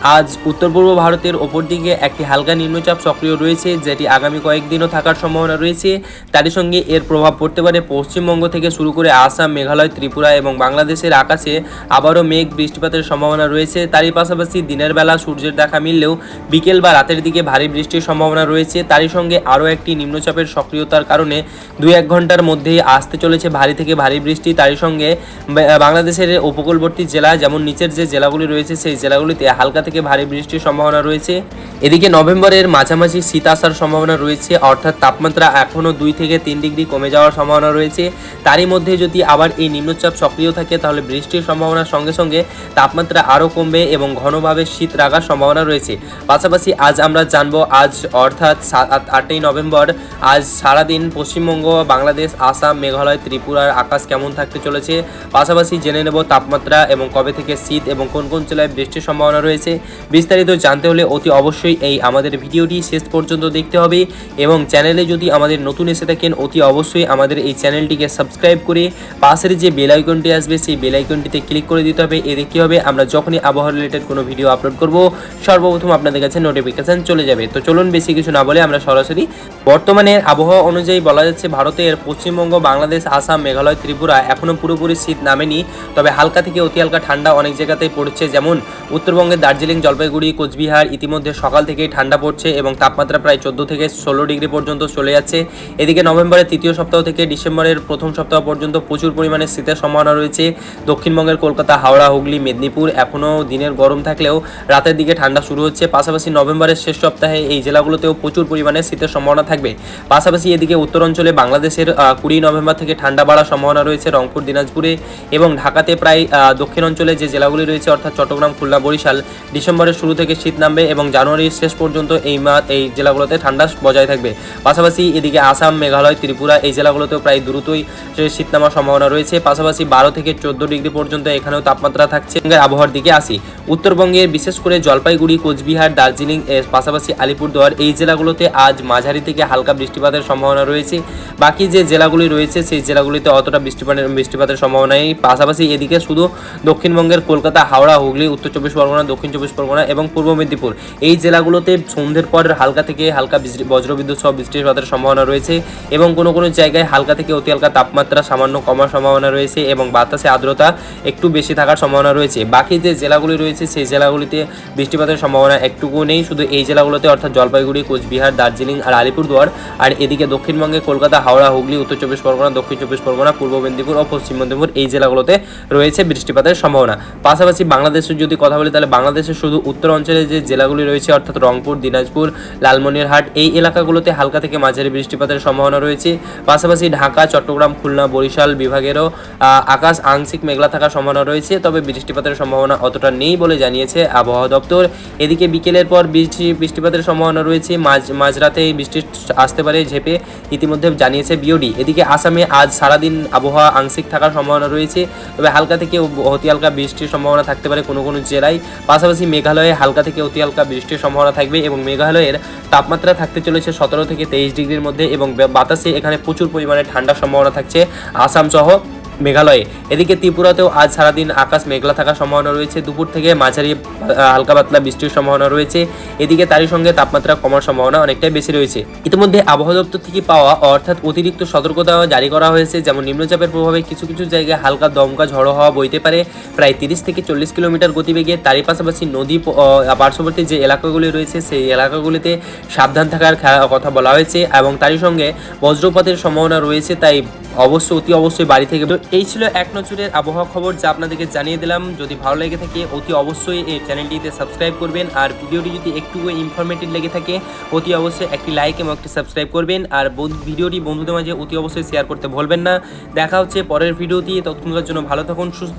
আজ উত্তর পূর্ব ভারতের ওপর দিকে একটি হালকা নিম্নচাপ সক্রিয় রয়েছে, যেটি আগামী কয়েকদিনও থাকার সম্ভাবনা রয়েছে। তারই সঙ্গে এর প্রভাব পড়তে পারে পশ্চিমবঙ্গ থেকে শুরু করে আসাম, মেঘালয়, ত্রিপুরা এবং বাংলাদেশের আকাশে আবারও মেঘ বৃষ্টিপাতের সম্ভাবনা রয়েছে। তারই পাশাপাশি দিনের বেলা সূর্যের দেখা মিললেও বিকেল বা রাতের দিকে ভারী বৃষ্টির সম্ভাবনা রয়েছে। তারই সঙ্গে আরও একটি নিম্নচাপের সক্রিয়তার কারণে দুই এক ঘণ্টার মধ্যেই আসতে চলেছে ভারী থেকে ভারী বৃষ্টি। তারই সঙ্গে বাংলাদেশের উপকূলবর্তী জেলা, যেমন নিচের যে জেলাগুলি রয়েছে, সেই জেলাগুলিতে হালকা থেকে ভারী বৃষ্টির সম্ভাবনা রয়েছে। এদিকে নভেম্বরের মাঝামাঝি শীত আসার সম্ভাবনা রয়েছে, অর্থাৎ তাপমাত্রা এখনও দুই থেকে তিন ডিগ্রি কমে যাওয়ার সম্ভাবনা রয়েছে। তারই মধ্যে যদি আবার এই নিম্নচাপ সক্রিয় থাকে, তাহলে বৃষ্টির সম্ভাবনার সঙ্গে সঙ্গে তাপমাত্রা আরও কমবে এবং ঘনভাবে শীত লাগার সম্ভাবনা রয়েছে। পাশাপাশি আজ আমরা জানব, আজ অর্থাৎ সাত আটই নভেম্বর, আজ সারাদিন পশ্চিমবঙ্গ, বাংলাদেশ, আসাম, মেঘালয়, ত্রিপুরার আকাশ কেমন থাকতে চলেছে? পাশাপাশি জেনে নেব তাপমাত্রা এবং কবে থেকে শীত এবং কোন কোন জেলায় বৃষ্টির সম্ভাবনা রয়েছে। বিস্তারিত জানতে হলে অতি অবশ্যই এই আমাদের ভিডিওটি শেষ পর্যন্ত দেখতে হবে এবং চ্যানেলে যদি আমাদের নতুন এসে থাকেন, অতি অবশ্যই আমাদের এই চ্যানেলটিকে সাবস্ক্রাইব করে পাশের যে বেল আইকনটি আসবে, সেই বেল আইকনটিতে ক্লিক করে দিতে হবে। এতে কী হবে, আমরা যখনই আবহাওয়া রিলেটেড কোনো ভিডিও আপলোড করব, সর্বপ্রথম আপনাদের কাছে নোটিফিকেশান চলে যাবে। তো চলুন বেশি কিছু না বলে আমরা সরাসরি বর্তমানে আবহাওয়া অনুযায়ী বলা যাচ্ছে, ভারতের পশ্চিমবঙ্গ, বাংলাদেশ, আসাম, মেঘালয়, ত্রিপুরা এখনও পুরোপুরি শীত নামেনি। তবে হালকা থেকে অতি হালকা ঠান্ডা অনেক জায়গাতেই পড়ছে, যেমন উত্তরবঙ্গের দার্জিলিং জলপাইগুড়ি, কোচবিহার ইতিমধ্যে সকাল থেকেই ঠান্ডা পড়ছে এবং তাপমাত্রা প্রায় চোদ্দ থেকে ষোলো ডিগ্রি পর্যন্ত চলে যাচ্ছে। এদিকে নভেম্বরের তৃতীয় সপ্তাহ থেকে ডিসেম্বরের প্রথম সপ্তাহ পর্যন্ত প্রচুর পরিমাণে শীতের সম্ভাবনা রয়েছে। দক্ষিণবঙ্গের কলকাতা, হাওড়া, হুগলি, মেদিনীপুর এখনও দিনের গরম থাকলেও রাতের দিকে ঠান্ডা শুরু হচ্ছে। পাশাপাশি নভেম্বরের শেষ সপ্তাহে এই জেলাগুলোতেও প্রচুর পরিমাণে শীতের সম্ভাবনা থাকবে। পাশাপাশি এদিকে উত্তর অঞ্চলে বাংলাদেশের কুড়ি নভেম্বর থেকে ঠান্ডা বাড়ার সম্ভাবনা রয়েছে রংপুর, দিনাজপুরে এবং ঢাকাতে প্রায় দক্ষিণ অঞ্চলে যে জেলাগুলি রয়েছে অর্থাৎ চট্টগ্রাম, খুলনা, বরিশাল ডিসেম্বরের শুরু থেকে শীত নামবে এবং জানুয়ারির শেষ পর্যন্ত এই মা, এই জেলাগুলোতে ঠান্ডা বজায় থাকবে। পাশাপাশি এদিকে আসাম, মেঘালয়, ত্রিপুরা এই জেলাগুলোতেও প্রায় দ্রুতই শীত নামার সম্ভাবনা রয়েছে। পাশাপাশি বারো থেকে চোদ্দ ডিগ্রি পর্যন্ত এখানেও তাপমাত্রা থাকছে। আবহাওয়ার দিকে আসি। উত্তরবঙ্গের বিশেষ করে জলপাইগুড়ি, কোচবিহার, দার্জিলিং এর পাশাপাশি আলিপুরদুয়ার এই জেলাগুলোতে আজ মাঝারি থেকে হালকা বৃষ্টিপাতের সম্ভাবনা রয়েছে। বাকি যে জেলাগুলি রয়েছে সেই জেলাগুলিতে অতটা বৃষ্টিপাতের বৃষ্টিপাতের সম্ভাবনা নেই। পাশাপাশি এদিকে শুধু দক্ষিণবঙ্গের কলকাতা, হাওড়া, হুগলি, উত্তর চব্বিশ পরগনা, দক্ষিণ চব্বিশ পরগনা এবং পূর্ব মেদিনীপুর। এই জেলাগুলোতে সন্ধ্যের পর হালকা থেকে হালকা বজ্রবিদ্যুৎ সহ বৃষ্টিপাতের সম্ভাবনা রয়েছে এবং কোনো কোনো জায়গায় হালকা থেকে অতি হালকা তাপমাত্রা সামান্য কমার সম্ভাবনা রয়েছে এবং বাতাসে আর্দ্রতা একটু বেশি থাকার সম্ভাবনা রয়েছে। বাকি যে জেলাগুলি রয়েছে, সেই জেলাগুলিতে বৃষ্টিপাতের সম্ভাবনা একটুকু নেই। শুধু এই জেলাগুলোতে, অর্থাৎ জলপাইগুড়ি, কোচবিহার, দার্জিলিং আর আলিপুরদুয়ার আর এদিকে দক্ষিণবঙ্গে কলকাতা, হাওড়া, হুগলি, উত্তর চব্বিশ পরগনা, দক্ষিণ চব্বিশ পরগনা, পূর্ব মেদিনীপুর ও পশ্চিম মেদিনীপুর এই জেলাগুলোতে রয়েছে বৃষ্টিপাতের সম্ভাবনা। পাশাপাশি বাংলাদেশের যদি কথা বলি, তাহলে বাংলাদেশের শুধু উত্তর অঞ্চলে যে জেলাগুলি রয়েছে, অর্থাৎ রংপুর, দিনাজপুর, লালমনিরহাট, এই এলাকাগুলোতে হালকা থেকে মাঝারি বৃষ্টিপাতের সম্ভাবনা রয়েছে। পাশাপাশি ঢাকা, চট্টগ্রাম, খুলনা, বরিশাল বিভাগেরও আকাশ আংশিক মেঘলা থাকার সম্ভাবনা রয়েছে, তবে বৃষ্টিপাতের সম্ভাবনা অতটা নেই বলে জানিয়েছে আবহাওয়া দপ্তর। এদিকে বিকেলের পর বৃষ্টি, বৃষ্টিপাতের সম্ভাবনা রয়েছে, মাঝ, মাঝরাতে বৃষ্টি আসতে পারে ঝেপে, ইতিমধ্যে জানিয়েছে বিওডি। এদিকে আসামে আজ সারাদিন আবহাওয়া আংশিক থাকার সম্ভাবনা রয়েছে, তবে হালকা থেকে অতি হালকা বৃষ্টির সম্ভাবনা থাকতে পারে কোনো কোনো জেলায়। পাশাপাশি মেঘালয়ে হালকা থেকে অতি হালকা বৃষ্টির সম্ভাবনা থাকবে এবং মেঘালয়ের তাপমাত্রা থাকতে চলেছে সতেরো থেকে তেইশ ডিগ্রির মধ্যে এবং বাতাসে এখানে প্রচুর পরিমাণে ঠান্ডার সম্ভাবনা থাকছে। আসাম সহ মেঘালয়ে। এদিকে ত্রিপুরাতেও আজ সারাদিন আকাশ মেঘলা থাকার সম্ভাবনা রয়েছে। দুপুর থেকে মাঝারি হালকা পাতলা বৃষ্টির সম্ভাবনা রয়েছে। এদিকে তারই সঙ্গে তাপমাত্রা কমার সম্ভাবনা অনেকটাই বেশি রয়েছে। ইতিমধ্যে আবহাওয়া দপ্তর থেকে পাওয়া অর্থাৎ অতিরিক্ত সতর্কতা জারি করা হয়েছে। যেমন নিম্নচাপের প্রভাবে কিছু কিছু জায়গায় হালকা দমকা ঝড়ো হওয়া বইতে পারে। প্রায় তিরিশ থেকে চল্লিশ কিলোমিটার গতিবেগে তারই পাশাপাশি নদী পার্শ্ববর্তী যে এলাকাগুলি রয়েছে, সেই এলাকাগুলিতে সাবধান থাকার কথা বলা হয়েছে। এবং তারই সঙ্গে বজ্রপাতের সম্ভাবনা রয়েছে। তাই অবশ্যই অতি অবশ্যই বাড়ি থেকে এই ছিল এক নজরের আবহাওয়া খবর যা আপনাদেরকে জানিয়ে দিলাম। যদি ভালো লেগে থাকে, অতি অবশ্যই এই চ্যানেলটিতে সাবস্ক্রাইব করবেন। আর ভিডিওটি যদি একটু ইনফরমেটিভ লেগে থাকে, অতি অবশ্যই একটি লাইক এবং একটি সাবস্ক্রাইব করবেন। আর ভিডিওটি বন্ধুদের মাঝে অতি অবশ্যই শেয়ার করতে ভুলবেন না। দেখা হচ্ছে পরের ভিডিওটি ততক্ষণকার জন্য ভালো থাকুন, সুস্থ